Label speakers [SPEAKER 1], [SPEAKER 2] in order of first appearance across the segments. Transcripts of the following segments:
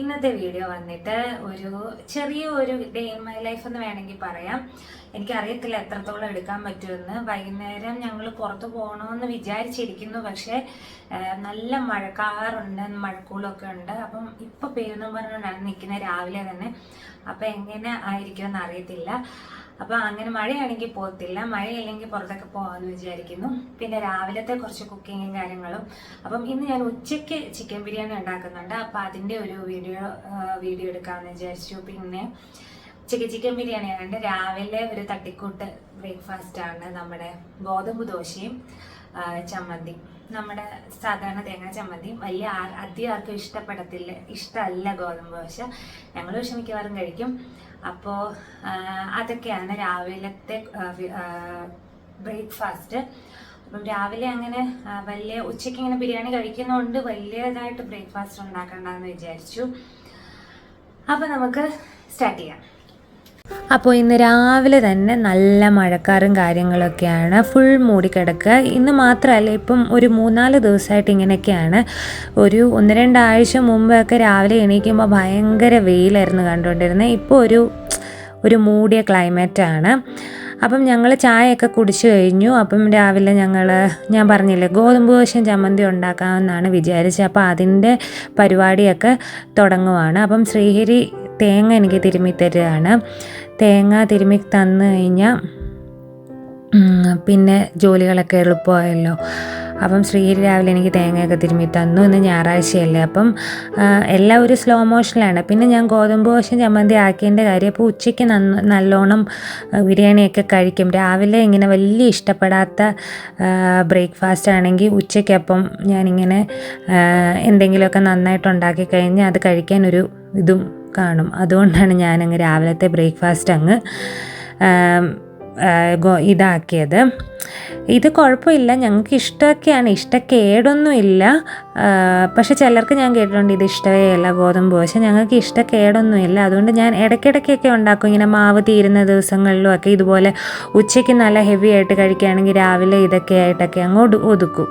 [SPEAKER 1] ഇന്നത്തെ വീഡിയോ വന്നിട്ട് ഒരു ചെറിയ ഒരു ഡേ ഇൻ മൈ ലൈഫ് എന്ന് വേണമെങ്കിൽ പറയാം. എനിക്കറിയത്തില്ല എത്രത്തോളം എടുക്കാൻ പറ്റുമെന്ന്. വൈകുന്നേരം ഞങ്ങൾ പുറത്ത് പോകണമെന്ന് വിചാരിച്ചിരിക്കുന്നു. പക്ഷേ നല്ല മഴക്കാറുണ്ട് മഴക്കൂളൊക്കെ ഉണ്ട്. അപ്പം ഇപ്പോൾ പെയ്യുന്നു പറഞ്ഞുകൊണ്ടാണ് നിൽക്കുന്നത് രാവിലെ തന്നെ. അപ്പം എങ്ങനെ ആയിരിക്കുമെന്ന് അറിയത്തില്ല. അപ്പോൾ അങ്ങനെ മഴയാണെങ്കിൽ പോകത്തില്ല. മഴയില്ലെങ്കിൽ പുറത്തൊക്കെ പോകാമെന്ന് വിചാരിക്കുന്നു. പിന്നെ രാവിലത്തെ കുറച്ച് കുക്കിങ്ങും കാര്യങ്ങളും. അപ്പം ഇന്ന് ഞാൻ ഉച്ചയ്ക്ക് ചിക്കൻ ബിരിയാണി ഉണ്ടാക്കുന്നുണ്ട്. അപ്പോൾ അതിന്റെ ഒരു വീഡിയോ വീഡിയോ എടുക്കാമെന്ന് വിചാരിച്ചു. പിന്നെ ഉച്ചയ്ക്ക് ചിക്കൻ ബിരിയാണി ആയതുകൊണ്ട് രാവിലെ ഒരു തട്ടിക്കൂട്ട് ആണ് നമ്മുടെ ഗോതമ്പ് ദോശയും ചമ്മന്തി. നമ്മുടെ സാധാരണ തേങ്ങ ചമ്മന്തിയും. വലിയ അധികം ആർക്കും ഇഷ്ടപ്പെടത്തില്ല ഇഷ്ടമല്ല ഗോതമ്പ് ദോശ. ഞങ്ങൾ പക്ഷെ മിക്കവാറും കഴിക്കും. അപ്പോൾ അതൊക്കെയാണ് രാവിലത്തെ ബ്രേക്ക്ഫാസ്റ്റ്. അപ്പം രാവിലെ അങ്ങനെ വലിയ ഉച്ചയ്ക്ക് ഇങ്ങനെ ബിരിയാണി കഴിക്കുന്നതുകൊണ്ട് വലിയതായിട്ട് ബ്രേക്ക്ഫാസ്റ്റ് ഉണ്ടാക്കണ്ടെന്ന് വിചാരിച്ചു. അപ്പോൾ നമുക്ക് സ്റ്റാർട്ട് ചെയ്യാം. അപ്പോൾ ഇന്ന് രാവിലെ തന്നെ നല്ല മഴക്കാറും കാര്യങ്ങളൊക്കെയാണ്. ഫുൾ മൂടിക്കിടക്കുക ഇന്ന് മാത്രമല്ല ഇപ്പം ഒരു മൂന്നാൽ ദിവസമായിട്ട് ഇങ്ങനെയൊക്കെയാണ്. ഒരു ഒന്ന് രണ്ടാഴ്ച മുമ്പൊക്കെ രാവിലെ എണീക്കുമ്പോൾ ഭയങ്കര വെയിലായിരുന്നു കണ്ടുകൊണ്ടിരുന്നത്. ഇപ്പോൾ ഒരു ഒരു മൂടിയ ക്ലൈമറ്റാണ് അപ്പം ഞങ്ങൾ ചായയൊക്കെ കുടിച്ചു കഴിഞ്ഞു. അപ്പം രാവിലെ ഞങ്ങൾ ഞാൻ പറഞ്ഞില്ലേ ഗോതമ്പ് ദോശയും ചമ്മന്തി ഉണ്ടാക്കാമെന്നാണ് വിചാരിച്ചത്. അപ്പോൾ അതിന്റെ പരിപാടിയൊക്കെ തുടങ്ങുവാണ്. അപ്പം ശ്രീഹരി തേങ്ങ എനിക്ക് തിരുമ്മി തരികയാണ് തേങ്ങ തിരുമ്മി തന്നു കഴിഞ്ഞാൽ പിന്നെ ജോലികളൊക്കെ എളുപ്പമായല്ലോ. അപ്പം ശ്രീഹരി രാവിലെ എനിക്ക് തേങ്ങയൊക്കെ തിരുമ്മി തന്നു ഇന്ന് ഞായറാഴ്ചയല്ലേ. അപ്പം എല്ലാം ഒരു സ്ലോ മോഷനിലാണ് പിന്നെ ഞാൻ ഗോതമ്പ് ദോശ ചമ്മന്തി ആക്കിയതിന്റെ കാര്യം അപ്പോൾ ഉച്ചയ്ക്ക് നന്ന നല്ലോണം ബിരിയാണിയൊക്കെ കഴിക്കും. രാവിലെ ഇങ്ങനെ വലിയ ഇഷ്ടപ്പെടാത്ത ബ്രേക്ക്ഫാസ്റ്റ് ആണെങ്കിൽ ഉച്ചയ്ക്കപ്പം ഞാനിങ്ങനെ എന്തെങ്കിലുമൊക്കെ നന്നായിട്ട് ഉണ്ടാക്കി കഴിഞ്ഞാൽ അത് കഴിക്കാൻ ഒരു ഇതും കാണും. അതുകൊണ്ടാണ് ഞാനങ്ങ് രാവിലത്തെ ബ്രേക്ക്ഫാസ്റ്റ് അങ്ങ് ഇതാക്കിയത്. ഇത് കുഴപ്പമില്ല. ഞങ്ങൾക്ക് ഇഷ്ടമൊക്കെയാണ്. ഇഷ്ടക്കേടൊന്നുമില്ല. പക്ഷെ ചിലർക്ക് ഞാൻ കേട്ടിട്ടുണ്ട് ഇത് ഇഷ്ടമേ അല്ല ഗോതമ്പ് ദോശ. ഞങ്ങൾക്ക് ഇഷ്ടക്കേടൊന്നുമില്ല. അതുകൊണ്ട് ഞാൻ ഇടയ്ക്കിടയ്ക്കൊക്കെ ഉണ്ടാക്കും. ഇങ്ങനെ മാവ് തീരുന്ന ദിവസങ്ങളിലും ഒക്കെ ഇതുപോലെ ഉച്ചയ്ക്ക് നല്ല ഹെവി ആയിട്ട് കഴിക്കുകയാണെങ്കിൽ രാവിലെ ഇതൊക്കെ ആയിട്ടൊക്കെ അങ്ങോട്ട് ഒതുക്കും.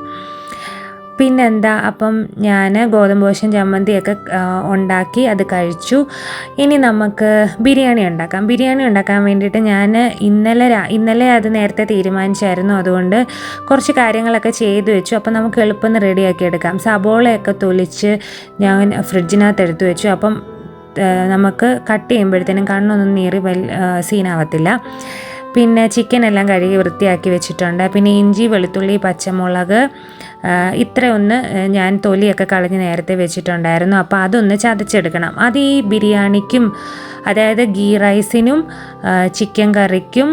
[SPEAKER 1] പിന്നെന്താ അപ്പം ഞാൻ ഗോതമ്പ് ദോശയും ചമ്മന്തിയൊക്കെ ഉണ്ടാക്കി അത് കഴിച്ചു. ഇനി നമുക്ക് ബിരിയാണി ഉണ്ടാക്കാം. ബിരിയാണി ഉണ്ടാക്കാൻ വേണ്ടിയിട്ട് ഞാൻ ഇന്നലെ ഇന്നലെ അത് നേരത്തെ തീരുമാനിച്ചായിരുന്നു. അതുകൊണ്ട് കുറച്ച് കാര്യങ്ങളൊക്കെ ചെയ്തു വെച്ചു. അപ്പം നമുക്ക് എളുപ്പം റെഡിയാക്കി എടുക്കാം. സബോളയൊക്കെ തൊലിച്ച് ഞാൻ ഫ്രിഡ്ജിനകത്ത് എടുത്തു വെച്ചു. അപ്പം നമുക്ക് കട്ട് ചെയ്യുമ്പോഴത്തേനും കണ്ണൊന്നും നീറി വലിയ സീനാവത്തില്ല. പിന്നെ ചിക്കൻ എല്ലാം കഴുകി വൃത്തിയാക്കി വെച്ചിട്ടുണ്ട്. പിന്നെ ഇഞ്ചി വെളുത്തുള്ളി പച്ചമുളക് ഇത്രയൊന്ന് ഞാൻ തൊലിയൊക്കെ കളഞ്ഞ് നേരത്തെ വെച്ചിട്ടുണ്ടായിരുന്നു. അപ്പോൾ അതൊന്ന് ചതച്ചെടുക്കണം. അത് ഈ ബിരിയാണിക്കും അതായത് ഗീ റൈസിനും ചിക്കൻ കറിക്കും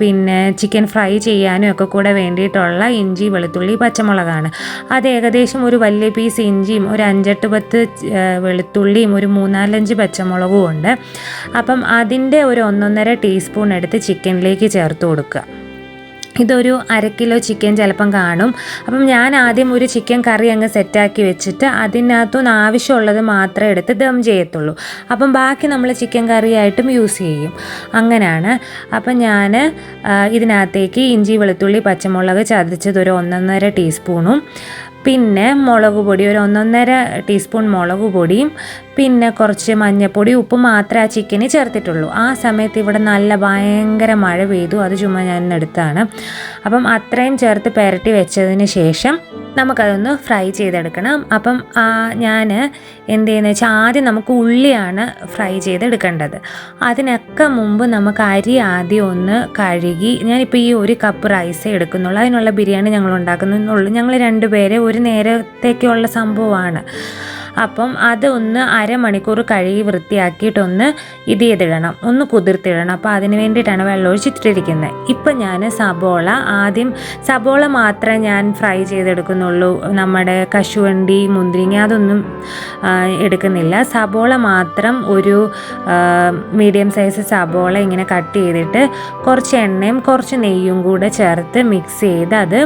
[SPEAKER 1] പിന്നെ ചിക്കൻ ഫ്രൈ ചെയ്യാനും ഒക്കെ കൂടെ വേണ്ടിയിട്ടുള്ള ഇഞ്ചി വെളുത്തുള്ളി പച്ചമുളകാണ്. അത് ഏകദേശം ഒരു വലിയ പീസ് ഇഞ്ചിയും ഒരു അഞ്ചെട്ട് പത്ത് വെളുത്തുള്ളിയും ഒരു മൂന്നാലഞ്ച് പച്ചമുളകും ഉണ്ട്. അപ്പം അതിന്റെ ഒരു ഒന്നൊന്നര ടീസ്പൂൺ എടുത്ത് ചിക്കനിലേക്ക് ചേർത്ത് കൊടുക്കുക. ഇതൊരു അര കിലോ ചിക്കൻ ചിലപ്പം കാണും. അപ്പം ഞാൻ ആദ്യം ഒരു ചിക്കൻ കറി അങ്ങ് സെറ്റാക്കി വെച്ചിട്ട് അതിനകത്തുനിന്ന് ആവശ്യമുള്ളത് മാത്രമേ എടുത്ത് ദം ചെയ്യത്തുള്ളൂ. അപ്പം ബാക്കി നമ്മൾ ചിക്കൻ കറിയായിട്ടും യൂസ് ചെയ്യും. അങ്ങനെയാണ് അപ്പം ഞാൻ ഇതിനകത്തേക്ക് ഇഞ്ചി വെളുത്തുള്ളി പച്ചമുളക് ചതച്ചത് ഒരു ഒന്നൊന്നര ടീസ്പൂണും. പിന്നെ മുളക് പൊടി ഒരു ഒന്നൊന്നര ടീസ്പൂൺ മുളക് പൊടിയും പിന്നെ കുറച്ച് മഞ്ഞപ്പൊടി ഉപ്പ് മാത്രമേ ആ ചിക്കന് ചേർത്തിട്ടുള്ളൂ. ആ സമയത്ത് ഇവിടെ നല്ല ഭയങ്കര മഴ പെയ്തു. അത് ചുമ്മാ ഞാൻ എടുത്താണ്. അപ്പം അത്രയും ചേർത്ത് പുരട്ടി വെച്ചതിന് ശേഷം നമുക്കതൊന്ന് ഫ്രൈ ചെയ്തെടുക്കണം. അപ്പം ഞാൻ എന്ത് ചെയ്യുന്നത് വെച്ചാൽ ആദ്യം നമുക്ക് ഉള്ളിയാണ് ഫ്രൈ ചെയ്തെടുക്കേണ്ടത്. അതിനൊക്കെ മുമ്പ് നമുക്ക് അരി ആദ്യം ഒന്ന് കഴുകി ഞാനിപ്പോൾ ഈ ഒരു കപ്പ് റൈസ് എടുക്കുന്നുള്ളൂ. അതിനുള്ള ബിരിയാണി ഞങ്ങൾ ഉണ്ടാക്കുന്നുള്ളൂ ഞങ്ങൾ രണ്ടുപേരെ ഒരു നേരത്തേക്കുള്ള സംഭവമാണ്. അപ്പം അത് ഒന്ന് അരമണിക്കൂർ കഴുകി വൃത്തിയാക്കിയിട്ടൊന്ന് ഇത് ചെയ്തിടണം. ഒന്ന് കുതിർത്തിടണം. അപ്പോൾ അതിന് വേണ്ടിയിട്ടാണ് വെള്ളം ഒഴിച്ചിട്ടിരിക്കുന്നത്. ഇപ്പം ഞാൻ സബോള ആദ്യം സബോള മാത്രമേ ഞാൻ ഫ്രൈ ചെയ്തെടുക്കുന്നുള്ളൂ. നമ്മുടെ കശുവണ്ടി മുന്തിരിങ്ങ അതൊന്നും എടുക്കുന്നില്ല. സബോള മാത്രം ഒരു മീഡിയം സൈസ് സബോള ഇങ്ങനെ കട്ട് ചെയ്തിട്ട് കുറച്ച് എണ്ണയും കുറച്ച് നെയ്യും കൂടെ ചേർത്ത് മിക്സ് ചെയ്ത് അത്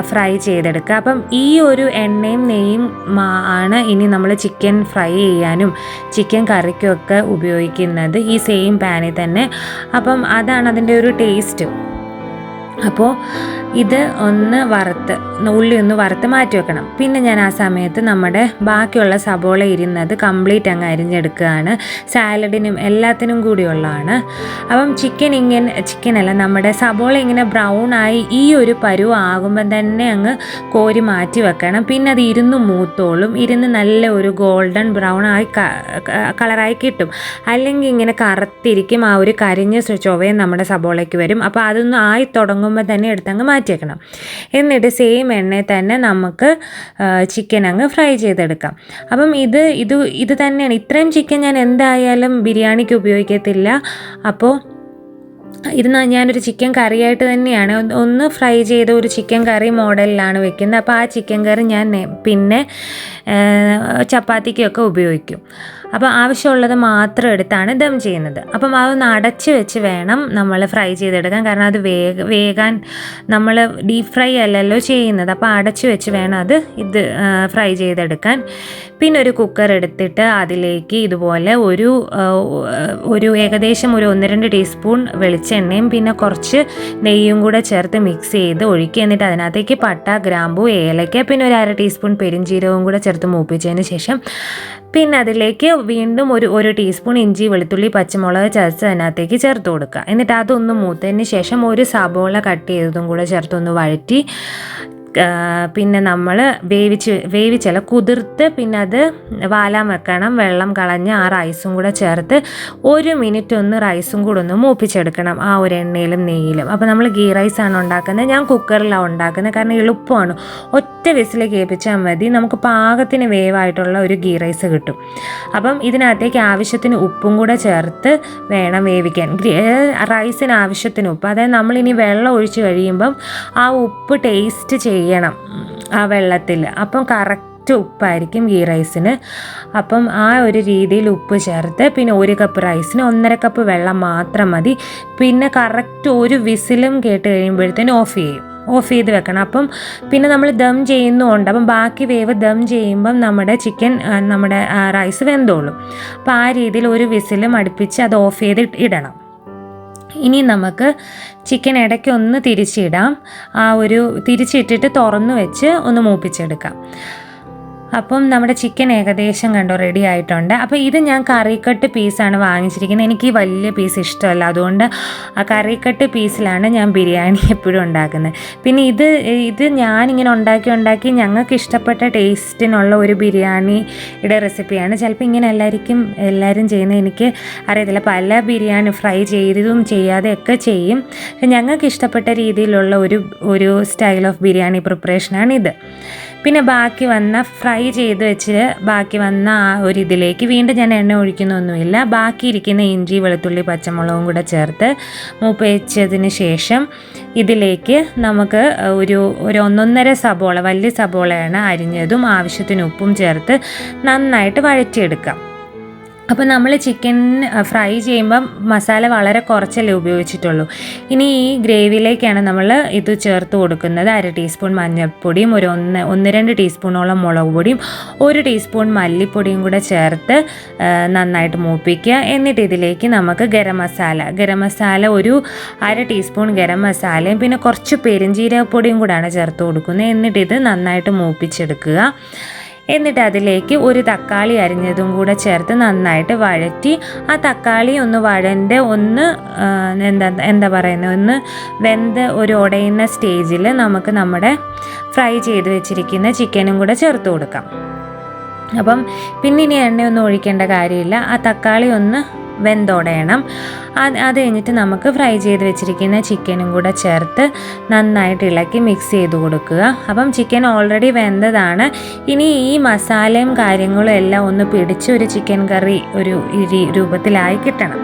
[SPEAKER 1] ഫ്രൈ ചെയ്തെടുക്കുക. അപ്പം ഈ ഒരു എണ്ണയും നെയ്യും ആണ് ഇനി നമ്മൾ ചിക്കൻ ഫ്രൈ ചെയ്യാനും ചിക്കൻ കറിക്കും ഒക്കെ ഉപയോഗിക്കുന്നത് ഈ സെയിം പാനിൽ തന്നെ. അപ്പം അതാണ് അതിന്റെ ഒരു ടേസ്റ്റ് അപ്പോൾ ഇത് ഒന്ന് വറുത്ത് ഉള്ളി ഒന്ന് വറുത്ത് മാറ്റി വെക്കണം. പിന്നെ ഞാൻ ആ സമയത്ത് നമ്മുടെ ബാക്കിയുള്ള സബോള ഇരുന്നത് കംപ്ലീറ്റ് അങ്ങ് അരിഞ്ഞെടുക്കുകയാണ്. സാലഡിനും എല്ലാത്തിനും കൂടിയുള്ളതാണ് അപ്പം ചിക്കൻ ഇങ്ങനെ ചിക്കനല്ല നമ്മുടെ സബോള ഇങ്ങനെ ബ്രൗൺ ആയി ഈ ഒരു പരുവ് ആകുമ്പം തന്നെ അങ്ങ് കോരി മാറ്റി വെക്കണം. പിന്നെ അത് ഇരുന്ന് മൂത്തോളും ഇരുന്ന് നല്ല ഒരു ഗോൾഡൻ ബ്രൗൺ ആയി കളറായി കിട്ടും. അല്ലെങ്കിൽ ഇങ്ങനെ കറുത്തിരിക്കും ആ ഒരു കരിഞ്ഞ ചൊവയും നമ്മുടെ സബോളയ്ക്ക് വരും. അപ്പോൾ അതൊന്നും ആയി തുടങ്ങുമ്പോൾ തന്നെ എടുത്തങ്ങ് മാറ്റിയേക്കണം. എന്നിട്ട് സെയിം എണ്ണയിൽ തന്നെ നമുക്ക് ചിക്കൻ അങ്ങ് ഫ്രൈ ചെയ്തെടുക്കാം. അപ്പം ഇത് ഇത് ഇത് തന്നെയാണ്. ഇത്രയും ചിക്കൻ ഞാൻ എന്തായാലും ബിരിയാണിക്ക് ഉപയോഗിക്കത്തില്ല. അപ്പോൾ ഇത് ഞാനൊരു ചിക്കൻ കറിയായിട്ട് തന്നെയാണ്. ഒന്ന് ഫ്രൈ ചെയ്ത ഒരു ചിക്കൻ കറി മോഡലിലാണ് വെക്കുന്നത്. അപ്പോൾ ആ ചിക്കൻ കറി ഞാൻ പിന്നെ ചപ്പാത്തിക്കൊക്കെ ഉപയോഗിക്കും. അപ്പോൾ ആവശ്യമുള്ളത് മാത്രം എടുത്താണ് ദം ചെയ്യുന്നത്. അപ്പം അതൊന്ന് അടച്ച് വെച്ച് വേണം നമ്മൾ ഫ്രൈ ചെയ്തെടുക്കാൻ. കാരണം അത് വേഗ വേഗാൻ നമ്മൾ ഡീപ് ഫ്രൈ അല്ലല്ലോ ചെയ്യുന്നത്. അപ്പോൾ അടച്ച് വെച്ച് വേണം അത് ഇത് ഫ്രൈ ചെയ്തെടുക്കാൻ. പിന്നെ ഒരു കുക്കർ എടുത്തിട്ട് അതിലേക്ക് ഇതുപോലെ ഒരു ഒരു ഏകദേശം ഒരു ഒന്ന് രണ്ട് ടീസ്പൂൺ വെളിച്ചെണ്ണയും പിന്നെ കുറച്ച് നെയ്യും കൂടെ ചേർത്ത് മിക്സ് ചെയ്ത് ഒഴിക്കുക. എന്നിട്ട് അതിനകത്തേക്ക് പട്ട ഗ്രാമ്പു ഏലക്ക പിന്നെ ഒരു അര ടീസ്പൂൺ പെരിഞ്ചീരകവും കൂടെ ചേർത്ത് മൂപ്പിച്ചതിന് ശേഷം പിന്നെ അതിലേക്ക് വീണ്ടും ഒരു ഒരു ടീസ്പൂൺ ഇഞ്ചി വെളുത്തുള്ളി പച്ചമുളക് ചതച്ച് അതിനകത്തേക്ക് ചേർത്ത് കൊടുക്കുക. എന്നിട്ട് അതൊന്ന് മൂത്തതിന് ശേഷം ഒരു സബോള കട്ട് ചെയ്തതും കൂടെ ചേർത്തൊന്ന് വഴറ്റി പിന്നെ നമ്മൾ വേവിച്ച് വേവിച്ചല്ല കുതിർത്ത് പിന്നെ അത് വാലാൻ വെക്കണം വെള്ളം കളഞ്ഞ് ആ റൈസും കൂടെ ചേർത്ത് ഒരു മിനിറ്റ് ഒന്ന് റൈസും കൂടെ ഒന്ന് മൂപ്പിച്ചെടുക്കണം ആ ഒരു എണ്ണയിലും നെയ്യിലും. അപ്പോൾ നമ്മൾ ഗീ റൈസാണ് ഉണ്ടാക്കുന്നത്. ഞാൻ കുക്കറിലാണ് ഉണ്ടാക്കുന്നത്. കാരണം എളുപ്പമാണ്. ഒറ്റ വിസിൽ കേൾപ്പിച്ചാൽ മതി. നമുക്ക് പാകത്തിന് വേവായിട്ടുള്ള ഒരു ഗീ റൈസ് കിട്ടും. അപ്പം ഇതിനകത്തേക്ക് ആവശ്യത്തിന് ഉപ്പും കൂടെ ചേർത്ത് വേണം വേവിക്കാൻ. റൈസിന് ആവശ്യത്തിന് ഉപ്പ്. അതായത് നമ്മളിനി വെള്ളം ഒഴിച്ച് കഴിയുമ്പം ആ ഉപ്പ് ടേസ്റ്റ് ചെയ്യണം ഉം, ആ വെള്ളത്തിൽ. അപ്പം കറക്റ്റ് ഉപ്പായിരിക്കും ഈ റൈസിന്. അപ്പം ആ ഒരു രീതിയിൽ ഉപ്പ് ചേർത്ത് പിന്നെ ഒരു കപ്പ് റൈസിന് ഒന്നര കപ്പ് വെള്ളം മാത്രം മതി. പിന്നെ കറക്റ്റ് ഒരു വിസിലും കേട്ട് കഴിയുമ്പോഴത്തേനും ഓഫ് ചെയ്യും. ഓഫ് ചെയ്ത് വെക്കണം. അപ്പം പിന്നെ നമ്മൾ ദം ചെയ്യുന്നുണ്ട്. അപ്പം ബാക്കി വേവ് ദം ചെയ്യുമ്പം നമ്മുടെ ചിക്കൻ നമ്മുടെ റൈസ് വെന്തോളും. അപ്പം ആ രീതിയിൽ ഒരു വിസിലും അടുപ്പിച്ച് അത് ഓഫ് ചെയ്ത് ഇടണം. ഇനി നമുക്ക് ചിക്കൻ ഇടയ്ക്ക് ഒന്ന് തിരിച്ചിടാം. ആ ഒരു തിരിച്ചിട്ടിട്ട് തുറന്നു വെച്ച് ഒന്ന് മൂപ്പിച്ചെടുക്കാം. അപ്പം നമ്മുടെ ചിക്കൻ ഏകദേശം കണ്ടോ റെഡി ആയിട്ടുണ്ട്. അപ്പോൾ ഇത് ഞാൻ കറിക്കട്ട് പീസാണ് വാങ്ങിച്ചിരിക്കുന്നത്. എനിക്ക് വലിയ പീസ് ഇഷ്ടമല്ല. അതുകൊണ്ട് ആ കറിക്കട്ട് പീസിലാണ് ഞാൻ ബിരിയാണി എപ്പോഴും ഉണ്ടാക്കുന്നത്. പിന്നെ ഇത് ഇത് ഞാനിങ്ങനെ ഉണ്ടാക്കി ഉണ്ടാക്കി ഞങ്ങൾക്ക് ഇഷ്ടപ്പെട്ട ടേസ്റ്റിനുള്ള ഒരു ബിരിയാണിയുടെ റെസിപ്പിയാണ് ചിലപ്പോൾ ഇങ്ങനെ എല്ലാവർക്കും എല്ലാവരും ചെയ്യുന്നത് എനിക്ക് അറിയത്തില്ല. പല ബിരിയാണി ഫ്രൈ ചെയ്തതും ചെയ്യാതെ ഒക്കെ ചെയ്യും. ഞങ്ങൾക്ക് ഇഷ്ടപ്പെട്ട രീതിയിലുള്ള ഒരു ഒരു സ്റ്റൈൽ ഓഫ് ബിരിയാണി പ്രിപ്പറേഷനാണ് ഇത്. പിന്നെ ബാക്കി വന്ന ഫ്രൈ ചെയ്ത് വെച്ച് ബാക്കി വന്ന ആ ഒരു ഇതിലേക്ക് വീണ്ടും ഞാൻ എണ്ണ ഒഴിക്കുന്നൊന്നുമില്ല. ബാക്കി ഇരിക്കുന്ന ഇഞ്ചി വെളുത്തുള്ളി പച്ചമുളകും കൂടെ ചേർത്ത് മൂപ്പയച്ചതിന് ശേഷം ഇതിലേക്ക് നമുക്ക് ഒരു ഒരു ഒന്നൊന്നര സബോള വലിയ സബോളയാണ് അരിഞ്ഞതും ആവശ്യത്തിന് ഉപ്പും ചേർത്ത് നന്നായിട്ട് വഴറ്റിയെടുക്കാം. അപ്പോൾ നമ്മൾ ചിക്കൻ ഫ്രൈ ചെയ്യുമ്പം മസാല വളരെ കുറച്ചല്ലേ ഉപയോഗിച്ചിട്ടുള്ളൂ. ഇനി ഈ ഗ്രേവിയിലേക്കാണ് നമ്മൾ ഇത് ചേർത്ത് കൊടുക്കുന്നത്. അര ടീസ്പൂൺ മഞ്ഞൾപ്പൊടിയും ഒരു ഒന്ന് ഒന്ന് രണ്ട് ടീസ്പൂണോളം മുളക് പൊടിയും ഒരു ടീസ്പൂൺ മല്ലിപ്പൊടിയും കൂടെ ചേർത്ത് നന്നായിട്ട് മൂപ്പിക്കുക. എന്നിട്ട് ഇതിലേക്ക് നമുക്ക് ഗരം മസാല ഗരം മസാല ഒരു അര ടീസ്പൂൺ ഗരം മസാലയും പിന്നെ കുറച്ച് പെരിഞ്ജീരകപ്പൊടിയും കൂടാണ് ചേർത്ത് കൊടുക്കുന്നത്. എന്നിട്ട് ഇത് നന്നായിട്ട് മൂപ്പിച്ചെടുക്കുക. എന്നിട്ട് അതിലേക്ക് ഒരു തക്കാളി അരിഞ്ഞതും കൂടെ ചേർത്ത് നന്നായിട്ട് വഴറ്റി ആ തക്കാളി ഒന്ന് വഴന്റെ ഒന്ന് എന്താ എന്താ പറയുന്നത്? ഒന്ന് വെന്ത് ഒരു ഉടയുന്ന സ്റ്റേജിൽ നമുക്ക് നമ്മുടെ ഫ്രൈ ചെയ്ത് വെച്ചിരിക്കുന്ന ചിക്കനും കൂടെ ചേർത്ത് കൊടുക്കാം. അപ്പം പിന്നെ ഇനി എണ്ണയൊന്നും ഒഴിക്കേണ്ട കാര്യമില്ല. ആ തക്കാളി ഒന്ന് വെന്തുടയണം അത് അത് കഴിഞ്ഞിട്ട് നമുക്ക് ഫ്രൈ ചെയ്ത് വെച്ചിരിക്കുന്ന ചിക്കനും കൂടെ ചേർത്ത് നന്നായിട്ട് ഇളക്കി മിക്സ് ചെയ്ത് കൊടുക്കുക. അപ്പം ചിക്കൻ ഓൾറെഡി വെന്തതാണ്. ഇനി ഈ മസാലയും കാര്യങ്ങളും എല്ലാം ഒന്ന് പിടിച്ച് ഒരു ചിക്കൻ കറി ഒരു രൂപത്തിലായി കിട്ടണം.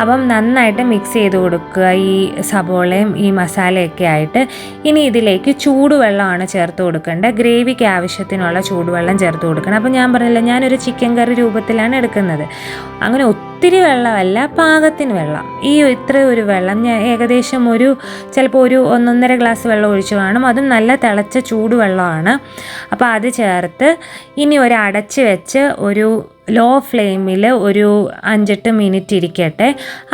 [SPEAKER 1] അപ്പം നന്നായിട്ട് മിക്സ് ചെയ്ത് കൊടുക്കുക ഈ സബോളയും ഈ മസാലയൊക്കെ ആയിട്ട്. ഇനി ഇതിലേക്ക് ചൂടുവെള്ളമാണ് ചേർത്ത് കൊടുക്കേണ്ടത്. ഗ്രേവിക്ക് ആവശ്യത്തിനുള്ള ചൂടുവെള്ളം ചേർത്ത് കൊടുക്കണം. അപ്പം ഞാൻ പറഞ്ഞില്ല ഞാനൊരു ചിക്കൻ കറി രൂപത്തിലാണ് എടുക്കുന്നത്. അങ്ങനെ ഒത്തിരി വെള്ളമല്ല പാകത്തിന് വെള്ളം. ഈ ഇത്ര ഒരു വെള്ളം ഞാൻ ഏകദേശം ഒരു ചിലപ്പോൾ ഒരു ഒന്നൊന്നര ഗ്ലാസ് വെള്ളം ഒഴിച്ചു കാണും. അതും നല്ല തിളച്ച ചൂടുവെള്ളമാണ് അപ്പോൾ അത് ചേർത്ത് ഇനി ഒരു അടച്ച് വെച്ച് ഒരു ലോ ഫ്ലെയിമിൽ ഒരു അഞ്ചെട്ട് മിനിറ്റ് ഇരിക്കട്ടെ.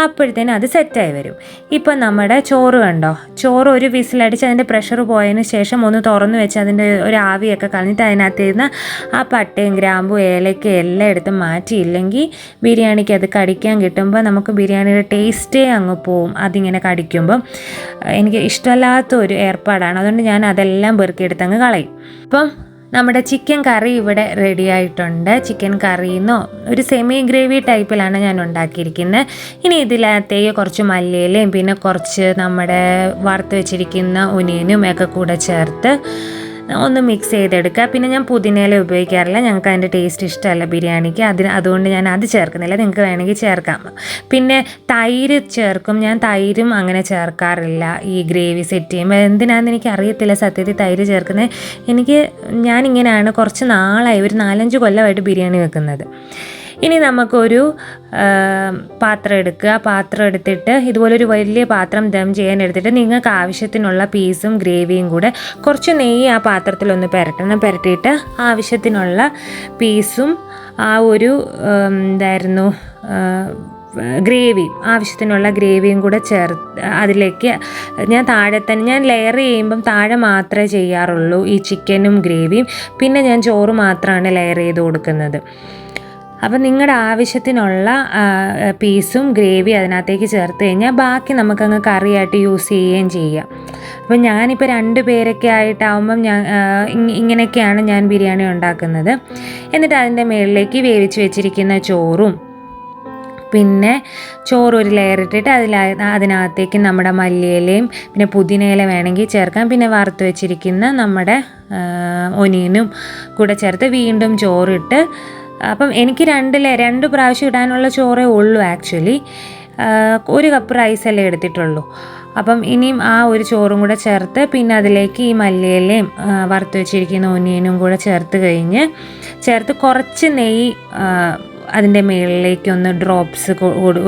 [SPEAKER 1] അപ്പോഴത്തേനും അത് സെറ്റായി വരും. ഇപ്പം നമ്മുടെ ചോറ് കണ്ടോ? ചോറ് ഒരു വിസിലടിച്ച് അതിന്റെ പ്രഷർ പോയതിന് ശേഷം ഒന്ന് തുറന്ന് വെച്ച് അതിന്റെ ഒരു ആവിയൊക്കെ കളഞ്ഞിട്ട് അതിനകത്ത് ഇരുന്ന് ആ പട്ടയും ഗ്രാമ്പും ഏലയ്ക്കും എല്ലാം എടുത്ത് മാറ്റിയില്ലെങ്കിൽ ബിരിയാണിക്ക് അത് കടിക്കാൻ കിട്ടുമ്പോൾ നമുക്ക് ബിരിയാണിയുടെ ടേസ്റ്റേ അങ്ങ് പോവും. അതിങ്ങനെ കടിക്കുമ്പം എനിക്ക് ഇഷ്ടമല്ലാത്ത ഒരു ഏർപ്പാടാണ്. അതുകൊണ്ട് ഞാൻ അതെല്ലാം പെറുക്കിയെടുത്ത് അങ്ങ് കളയും. അപ്പം നമ്മുടെ ചിക്കൻ കറി ഇവിടെ റെഡി ആയിട്ടുണ്ട്. ചിക്കൻ കറിന്നോ ഒരു സെമി ഗ്രേവി ടൈപ്പിലാണ് ഞാൻ ഉണ്ടാക്കിയിരിക്കുന്നത് ഇനി ഇതിനകത്തേക്ക് കുറച്ച് മല്ലിയിലയും പിന്നെ കുറച്ച് നമ്മുടെ വറുത്ത് വെച്ചിരിക്കുന്ന ഒനിയനും ഒക്കെ കൂടെ ചേർത്ത് ഒന്ന് മിക്സ് ചെയ്തെടുക്കുക. പിന്നെ ഞാൻ പുതിനയില ഉപയോഗിക്കാറില്ല. ഞങ്ങൾക്ക് അതിന്റെ ടേസ്റ്റ് ഇഷ്ടമല്ല ബിരിയാണിക്ക്. അതിന് അതുകൊണ്ട് ഞാൻ അത് ചേർക്കുന്നില്ല. നിങ്ങൾക്ക് വേണമെങ്കിൽ ചേർക്കാം. പിന്നെ തൈര് ചേർക്കും. ഞാൻ തൈരും അങ്ങനെ ചേർക്കാറില്ല. ഈ ഗ്രേവി സെറ്റ് ചെയ്യുമ്പോൾ എന്തിനാണെന്ന് എനിക്ക് അറിയത്തില്ല സത്യത്തിൽ തൈര് ചേർക്കുന്നത് എനിക്ക് ഞാനിങ്ങനെയാണ് കുറച്ച് നാളായി. ഒരു നാലഞ്ച് കൊല്ലമായിട്ട് ബിരിയാണി വെക്കുന്നത്. ഇനി നമുക്കൊരു പാത്രം എടുക്കുക. പാത്രം എടുത്തിട്ട് ഇതുപോലൊരു വലിയ പാത്രം ദം ചെയ്യാൻ എടുത്തിട്ട് നിങ്ങൾക്ക് ആവശ്യത്തിനുള്ള പീസും ഗ്രേവിയും കൂടെ കുറച്ച് നെയ്യ് ആ പാത്രത്തിലൊന്ന് പുരട്ടണം. പുരട്ടിയിട്ട് ആവശ്യത്തിനുള്ള പീസും ആ ഒരു എന്തായിരുന്നു ഗ്രേവി ആവശ്യത്തിനുള്ള ഗ്രേവിയും കൂടെ ചേർത്ത് അതിലേക്ക് ഞാൻ താഴെ തന്നെ ഞാൻ ലെയർ ചെയ്യുമ്പം താഴെ മാത്രമേ ചെയ്യാറുള്ളൂ ഈ ചിക്കനും ഗ്രേവിയും. പിന്നെ ഞാൻ ചോറ് മാത്രമാണ് ലെയർ ചെയ്ത് കൊടുക്കുന്നത്. അപ്പം നിങ്ങളുടെ ആവശ്യത്തിനുള്ള പീസും ഗ്രേവി അതിനകത്തേക്ക് ചേർത്ത് കഴിഞ്ഞാൽ ബാക്കി നമുക്കങ്ങ് കറിയായിട്ട് യൂസ് ചെയ്യുകയും ചെയ്യാം. അപ്പം ഞാനിപ്പോൾ രണ്ട് പേരൊക്കെ ആയിട്ടാവുമ്പം ഞാൻ ഇങ്ങനെയൊക്കെയാണ് ഞാൻ ബിരിയാണി ഉണ്ടാക്കുന്നത്. എന്നിട്ട് അതിന്റെ മുകളിലേക്ക് വേവിച്ച് വെച്ചിരിക്കുന്ന ചോറും പിന്നെ ചോറ് ഒരു ലെയർ ഇട്ടിട്ട് അതിൽ അതിനകത്തേക്ക് നമ്മുടെ മല്ലിയിലയും പിന്നെ പുതിനയില വേണമെങ്കിൽ ചേർക്കാം. പിന്നെ വറുത്ത് വെച്ചിരിക്കുന്ന നമ്മുടെ ഒനിയനും കൂടെ ചേർത്ത് വീണ്ടും ചോറിട്ട് അപ്പം എനിക്ക് രണ്ട് ലേ രണ്ട് പ്രാവശ്യം ഇടാനുള്ള ചോറേ ഉള്ളൂ ആക്ച്വലി. ഒരു കപ്പ് റൈസ് അല്ലേ എടുത്തിട്ടുള്ളൂ. അപ്പം ഇനിയും ആ ഒരു ചോറും കൂടെ ചേർത്ത് പിന്നെ അതിലേക്ക് ഈ മല്ലിയിലയും വറുത്ത് വെച്ചിരിക്കുന്ന ഒനിയനും കൂടെ ചേർത്ത് കഴിഞ്ഞ് ചേർത്ത് കുറച്ച് നെയ്യ് അതിന്റെ മുകളിലേക്ക് ഒന്ന് ഡ്രോപ്സ്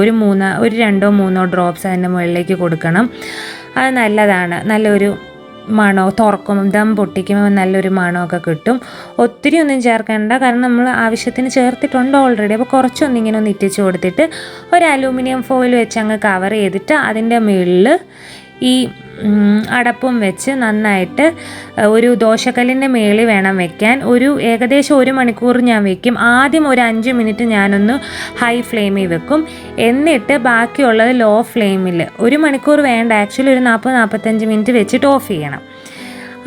[SPEAKER 1] ഒരു മൂന്നോ ഒരു രണ്ടോ മൂന്നോ ഡ്രോപ്സ് അതിന്റെ മുകളിലേക്ക് കൊടുക്കണം. അത് നല്ലതാണ്. നല്ലൊരു മണോ തുറക്കുമ്പം ദം പൊട്ടിക്കുമ്പോൾ നല്ലൊരു മണമൊക്കെ കിട്ടും. ഒത്തിരി ഒന്നും ചേർക്കേണ്ട. കാരണം നമ്മൾ ആവശ്യത്തിന് ചേർത്തിട്ടുണ്ട് ഓൾറെഡി അപ്പോൾ കുറച്ചൊന്ന് ഇങ്ങനെ ഒന്ന് ഇറ്റിച്ച് കൊടുത്തിട്ട് ഒരു അലൂമിനിയം ഫോയിൽ വെച്ച് അങ്ങ് കവർ ചെയ്തിട്ട് അതിന്റെ മുകളിൽ ഈ അടപ്പും വെച്ച് നന്നായിട്ട് ഒരു ദോശക്കല്ലിന്റെ മേളിൽ വേണം വെക്കാൻ. ഒരു ഏകദേശം ഒരു മണിക്കൂർ ഞാൻ വെക്കും. ആദ്യം ഒരു അഞ്ച് മിനിറ്റ് ഞാനൊന്ന് ഹൈ ഫ്ലെയിമിൽ വെക്കും. എന്നിട്ട് ബാക്കിയുള്ളത് ലോ ഫ്ലെയിമിൽ ഒരു മണിക്കൂർ വേണ്ട. ആക്ച്വലി ഒരു നാൽപ്പത് നാൽപ്പത്തഞ്ച് മിനിറ്റ് വെച്ചിട്ട് ഓഫ് ചെയ്യണം.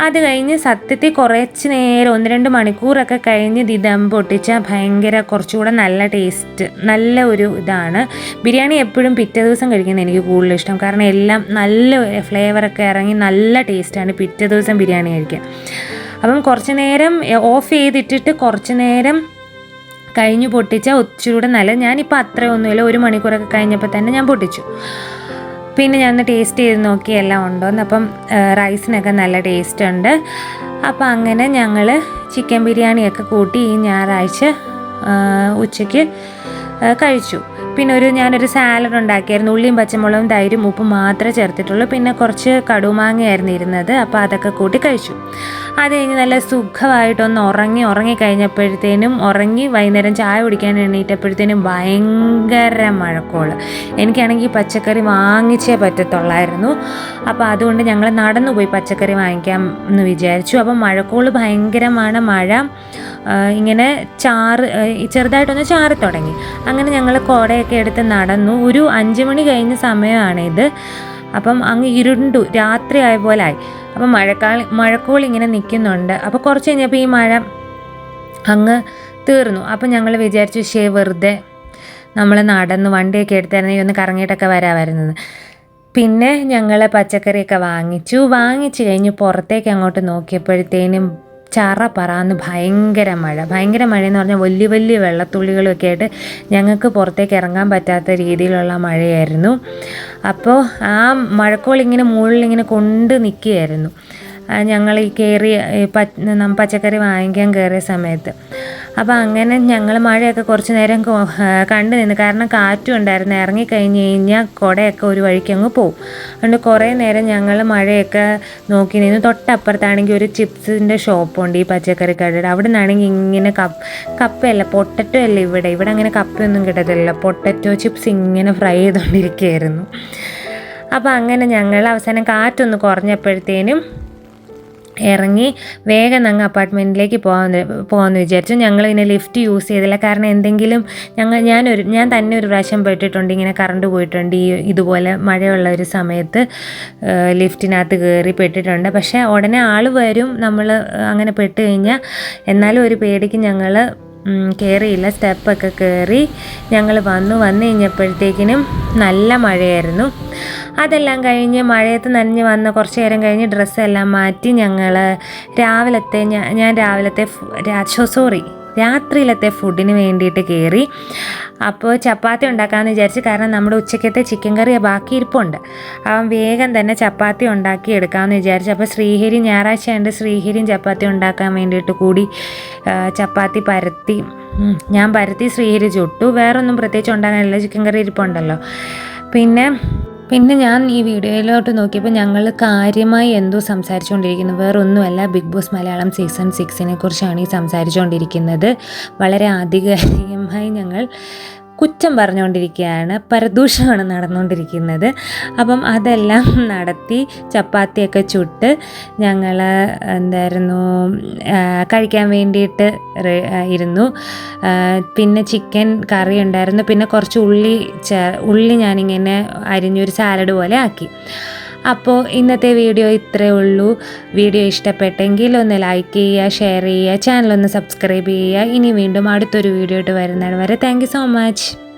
[SPEAKER 1] അത് കഴിഞ്ഞ് സത്യത്തിൽ കുറച്ച് നേരം ഒന്ന് രണ്ട് മണിക്കൂറൊക്കെ കഴിഞ്ഞ് ഇത് ദം പൊട്ടിച്ചാൽ ഭയങ്കര കുറച്ചുകൂടെ നല്ല ടേസ്റ്റ് നല്ല ഒരു ഇതാണ്. ബിരിയാണി എപ്പോഴും പിറ്റേ ദിവസം കഴിക്കുന്നത് എനിക്ക് കൂടുതൽ ഇഷ്ടം. കാരണം എല്ലാം നല്ല ഫ്ലേവറൊക്കെ ഇറങ്ങി നല്ല ടേസ്റ്റാണ് പിറ്റേ ദിവസം ബിരിയാണി കഴിക്കാൻ. അപ്പം കുറച്ച് നേരം ഓഫ് ചെയ്തിട്ടിട്ട് കുറച്ച് നേരം കഴിഞ്ഞ് പൊട്ടിച്ചാൽ ഒച്ചുകൂടെ നല്ല. ഞാനിപ്പോൾ അത്രയൊന്നുമില്ല. ഒരു മണിക്കൂറൊക്കെ കഴിഞ്ഞപ്പോൾ തന്നെ ഞാൻ പൊട്ടിച്ചു. പിന്നെ ഞാൻ ടേസ്റ്റ് ചെയ്ത് നോക്കി എല്ലാം ഉണ്ടോയെന്ന് അപ്പം റൈസിനൊക്കെ നല്ല ടേസ്റ്റ് ഉണ്ട്. അപ്പം അങ്ങനെ ഞങ്ങൾ ചിക്കൻ ബിരിയാണിയൊക്കെ കൂട്ടി ഈ ഞായറാഴ്ച ഉച്ചയ്ക്ക് കഴിച്ചു. പിന്നെ ഒരു ഞാനൊരു സാലഡ് ഉണ്ടാക്കിയായിരുന്നു. ഉള്ളിയും പച്ചമുളകും തൈരും ഉപ്പും മാത്രമേ ചേർത്തിട്ടുള്ളൂ. പിന്നെ കുറച്ച് കടുമാങ്ങയായിരുന്നു ഇരുന്നത്. അപ്പോൾ അതൊക്കെ കൂട്ടി കഴിച്ചു. അത് കഴിഞ്ഞ് നല്ല സുഖമായിട്ടൊന്ന് ഉറങ്ങി ഉറങ്ങി കഴിഞ്ഞപ്പോഴത്തേനും ഉറങ്ങി വൈകുന്നേരം ചായ കുടിക്കാൻ എണീറ്റപ്പോഴത്തേനും ഭയങ്കര മഴക്കോൾ. എനിക്കാണെങ്കിൽ പച്ചക്കറി വാങ്ങിച്ചേ പറ്റത്തുള്ളായിരുന്നു. അപ്പോൾ അതുകൊണ്ട് ഞങ്ങൾ നടന്നു പോയി പച്ചക്കറി വാങ്ങിക്കാം എന്ന് വിചാരിച്ചു. അപ്പം മഴക്കോൾ ഭയങ്കരമാണ്. മഴ ഇങ്ങനെ ചാറ് ചെറുതായിട്ടൊന്ന് ചാറി തുടങ്ങി അങ്ങനെ ഞങ്ങൾ കോടയൊക്കെ എടുത്ത് നടന്നു. ഒരു അഞ്ച് മണി കഴിഞ്ഞ സമയമാണിത്. അപ്പം അങ്ങ് ഇരുണ്ടു. ആയ പോലെ ആയി. അപ്പം മഴക്കാൾ മഴക്കോൾ ഇങ്ങനെ നിൽക്കുന്നുണ്ട്. അപ്പോൾ കുറച്ച് കഴിഞ്ഞപ്പോൾ ഈ മഴ അങ്ങ് തീർന്നു. അപ്പം ഞങ്ങൾ വിചാരിച്ചു ശേ വെറുതെ നമ്മൾ നടന്ന് വണ്ടിയൊക്കെ എടുത്തായിരുന്നെങ്കിൽ ഒന്ന് കറങ്ങിയിട്ടൊക്കെ വരാമായിരുന്നത് പിന്നെ ഞങ്ങൾ പച്ചക്കറിയൊക്കെ വാങ്ങിച്ചു. വാങ്ങിച്ചു കഴിഞ്ഞ് പുറത്തേക്ക് അങ്ങോട്ട് നോക്കിയപ്പോഴത്തേനും ചറ പറന്ന് ഭയങ്കര മഴ. ഭയങ്കര മഴ എന്ന് പറഞ്ഞാൽ വലിയ വലിയ വെള്ളത്തുള്ളികളൊക്കെ ആയിട്ട് ഞങ്ങൾക്ക് പുറത്തേക്ക് ഇറങ്ങാൻ പറ്റാത്ത രീതിയിലുള്ള മഴയായിരുന്നു. അപ്പോൾ ആ മുകളിൽ ഇങ്ങനെ കൊണ്ട് നിൽക്കുകയായിരുന്നു ഞങ്ങൾ ഈ കയറി പച്ചക്കറി വാങ്ങിക്കാൻ കയറിയ സമയത്ത്. അപ്പോൾ അങ്ങനെ ഞങ്ങൾ മഴയൊക്കെ കുറച്ച് നേരം കണ്ടു നിന്ന്. കാരണം കാറ്റും ഉണ്ടായിരുന്നു. ഇറങ്ങിക്കഴിഞ്ഞ് കഴിഞ്ഞാൽ കുടയൊക്കെ ഒരു വഴിക്ക് അങ്ങ് പോവും. അതുകൊണ്ട് കുറേ നേരം ഞങ്ങൾ മഴയൊക്കെ നോക്കി നിന്ന്. തൊട്ടപ്പുറത്താണെങ്കിൽ ഒരു ചിപ്സിന്റെ ഷോപ്പുണ്ട് ഈ പച്ചക്കറി കടയുടെ അവിടെ നിന്നാണെങ്കിൽ ഇങ്ങനെ കപ്പ് കപ്പയല്ല പൊട്ടറ്റോ അല്ല ഇവിടെ. ഇവിടെ അങ്ങനെ കപ്പയൊന്നും കിട്ടത്തില്ല പൊട്ടറ്റോ ചിപ്സ് ഇങ്ങനെ ഫ്രൈ ചെയ്തുകൊണ്ടിരിക്കുകയായിരുന്നു. അപ്പോൾ അങ്ങനെ ഞങ്ങൾ അവസാനം കാറ്റൊന്ന് കുറഞ്ഞപ്പോഴത്തേനും ഇറങ്ങി വേഗം അങ്ങ് അപ്പാർട്ട്മെന്റിലേക്ക് പോകാമെന്ന് പോകാമെന്ന് വിചാരിച്ചു. ഞങ്ങൾ ഇങ്ങനെ ലിഫ്റ്റ് യൂസ് ചെയ്തില്ല. കാരണം എന്തെങ്കിലും ഞങ്ങൾ ഞാനൊരു ഞാൻ തന്നെ ഒരു പ്രാവശ്യം പെട്ടിട്ടുണ്ട്. ഇങ്ങനെ കറണ്ട് പോയിട്ടുണ്ട്. ഈ ഇതുപോലെ മഴയുള്ള ഒരു സമയത്ത് ലിഫ്റ്റിനകത്ത് കയറി പെട്ടിട്ടുണ്ട്. പക്ഷേ ഉടനെ ആൾ വരും. നമ്മൾ അങ്ങനെ പെട്ട് കഴിഞ്ഞാൽ എന്നാലും ഒരു പേടിക്ക് ഞങ്ങൾ കയറിയില്ല സ്റ്റെപ്പൊക്കെ കയറി ഞങ്ങൾ വന്നു. വന്നു കഴിഞ്ഞപ്പോഴത്തേക്കിനും നല്ല മഴയായിരുന്നു. അതെല്ലാം കഴിഞ്ഞ് മഴയത്ത് നനഞ്ഞ് വന്ന കുറച്ച് നേരം കഴിഞ്ഞ് ഡ്രസ്സെല്ലാം മാറ്റി ഞങ്ങൾ രാവിലത്തെ ഞാൻ രാവിലത്തെ സോറി രാത്രിയിലത്തെ ഫുഡിന് വേണ്ടിയിട്ട് കയറി അപ്പോൾ ചപ്പാത്തി ഉണ്ടാക്കാമെന്ന് വിചാരിച്ച് കാരണം നമ്മുടെ ഉച്ചക്കത്തെ ചിക്കൻ കറി ബാക്കി ഇരിപ്പുണ്ട്. അവൻ വേഗം തന്നെ ചപ്പാത്തി ഉണ്ടാക്കി എടുക്കാമെന്ന് വിചാരിച്ചു അപ്പോൾ ശ്രീഹരി ഞായറാഴ്ച ഉണ്ട് ശ്രീഹരിയും ചപ്പാത്തി ഉണ്ടാക്കാൻ വേണ്ടിയിട്ട് കൂടി ചപ്പാത്തി പരത്തി ഞാൻ പരത്തി ശ്രീഹരി ചുട്ടു. വേറൊന്നും പ്രത്യേകിച്ച് ഉണ്ടാക്കാനില്ല ചിക്കൻ കറി ഇരിപ്പുണ്ടല്ലോ. പിന്നെ പിന്നെ ഞാൻ ഈ വീഡിയോയിലോട്ട് നോക്കിയപ്പോൾ ഞങ്ങൾ കാര്യമായി എന്തോ സംസാരിച്ചുകൊണ്ടിരിക്കുന്നു. വേറൊന്നുമല്ല ബിഗ് ബോസ് മലയാളം സീസൺ സിക്സിനെ കുറിച്ചാണ് ഈ സംസാരിച്ചുകൊണ്ടിരിക്കുന്നത്. വളരെ ആധികാരികമായി ഞങ്ങൾ കുറ്റം പറഞ്ഞുകൊണ്ടിരിക്കുകയാണ് പരദൂഷമാണ് നടന്നുകൊണ്ടിരിക്കുന്നത്. അപ്പം അതെല്ലാം നടത്തി ചപ്പാത്തിയൊക്കെ ചുട്ട് ഞങ്ങൾ എന്തായിരുന്നു കഴിക്കാൻ വേണ്ടിയിട്ട് ഇരുന്നു. പിന്നെ ചിക്കൻ കറി ഉണ്ടായിരുന്നു. പിന്നെ കുറച്ച് ഉള്ളി ചേ ഉള്ളി ഞാനിങ്ങനെ അരിഞ്ഞൊരു സാലഡ് പോലെ ആക്കി. അപ്പോൾ ഇന്നത്തെ വീഡിയോ ഇത്രയേ ഉള്ളൂ. വീഡിയോ ഇഷ്ടപ്പെട്ടെങ്കിൽ ഒന്ന് ലൈക്ക് ചെയ്യുക ഷെയർ ചെയ്യുക ചാനൽ ഒന്ന് സബ്സ്ക്രൈബ് ചെയ്യുക. ഇനി വീണ്ടും അടുത്തൊരു വീഡിയോ ആയിട്ട് വരുന്നത് വരെ താങ്ക് സോ മച്ച്